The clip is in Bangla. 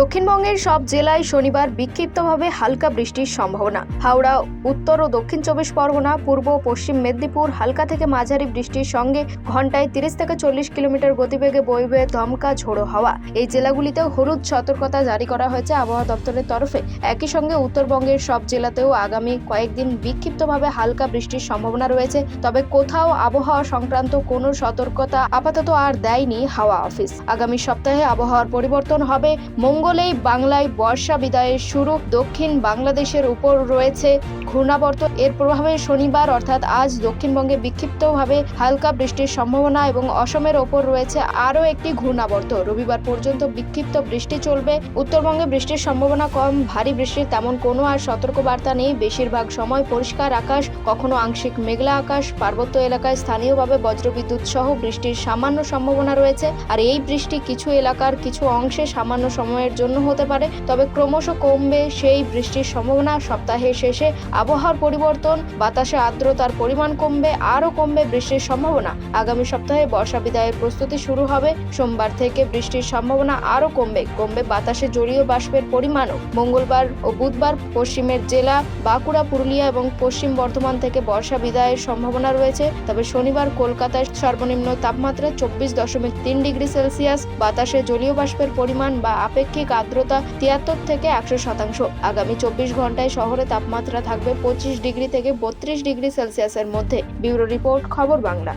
দক্ষিণবঙ্গের সব জেলায় শনিবার বিক্ষিপ্তভাবে হালকা বৃষ্টির সম্ভাবনা। হাওড়া, উত্তর ও দক্ষিণ চব্বিশ পরগনা, পূর্ব ও পশ্চিম মেদিনীপুর হালকা থেকে মাঝারি বৃষ্টির সঙ্গে ঘন্টায় তিরিশ থেকে চল্লিশ কিলোমিটার গতিবেগে বইবে দমকা ঝোড়ো হাওয়া। এই জেলাগুলিতেও হলুদ সতর্কতা জারি করা হয়েছে আবহাওয়া দপ্তরের তরফে। একই সঙ্গে উত্তরবঙ্গের সব জেলাতেও আগামী কয়েকদিন বিক্ষিপ্তভাবে হালকা বৃষ্টির সম্ভাবনা রয়েছে। তবে কোথাও আবহাওয়া সংক্রান্ত কোনো সতর্কতা আপাতত আর দেয়নি হাওয়া অফিস। আগামী সপ্তাহে আবহাওয়ার পরিবর্তন হবে। মঙ্গলেই বাংলায় বর্ষা বিদায়ের শুরু দক্ষিণ বাংলাদেশের উপর রয়েছে ঘূর্ণাবর্ত। এর প্রভাবে শনিবার, অর্থাৎ আজ, দক্ষিণবঙ্গে বিক্ষিপ্তভাবে হালকা বৃষ্টির সম্ভাবনা এবং অসমের ওপর রয়েছে আরও একটি ঘূর্ণাবর্ত। রবিবার পর্যন্ত বিক্ষিপ্ত বৃষ্টি চলবে। উত্তরবঙ্গে বৃষ্টির সম্ভাবনা কম, ভারী বৃষ্টির তেমন কোনো আর সতর্কবার্তা নেই। বেশিরভাগ সময় পরিষ্কার আকাশ, কখনো আংশিক মেঘলা আকাশ, পার্বত্য এলাকায় স্থানীয়ভাবে বজ্রবিদ্যুৎ সহ বৃষ্টির সামান্য সম্ভাবনা রয়েছে। আর এই বৃষ্টি কিছু এলাকার কিছু অংশে সামান্য সময়ের জন্য হতে পারে। তবে ক্রমশ কমবে সেই বৃষ্টির সম্ভাবনা। সপ্তাহের শেষে আবহাওয়ার পরিবর্তন, বাতাসে আর্দ্রতার পরিমাণ কমবে, আরও কমবে বৃষ্টির সম্ভাবনা। আগামী সপ্তাহে বর্ষা বিদায়ের প্রস্তুতি শুরু হবে। সোমবার থেকে বৃষ্টির সম্ভাবনা আরও কমবে। কমবে বাতাসে জলীয় বাষ্পের পরিমাণও। মঙ্গলবার ও বুধবার পশ্চিমের জেলা বাঁকুড়া, পুরুলিয়া এবং পশ্চিম বর্ধমান থেকে বর্ষা বিদায়ের সম্ভাবনা রয়েছে। তবে শনিবার কলকাতায় সর্বনিম্ন তাপমাত্রা চব্বিশ দশমিক তিন ডিগ্রি সেলসিয়াস। বাতাসে জলীয় বাষ্পের পরিমাণ বা আপেক্ষিক আর্দ্রতা তিয়াত্তর থেকে একশো শতাংশ। আগামী চব্বিশ ঘন্টায় শহরে তাপমাত্রা থাকবে পঁচিশ ডিগ্রি থেকে বত্রিশ ডিগ্রি সেলসিয়াসের মধ্যে। ব্যুরো রিপোর্ট, খবর বাংলা।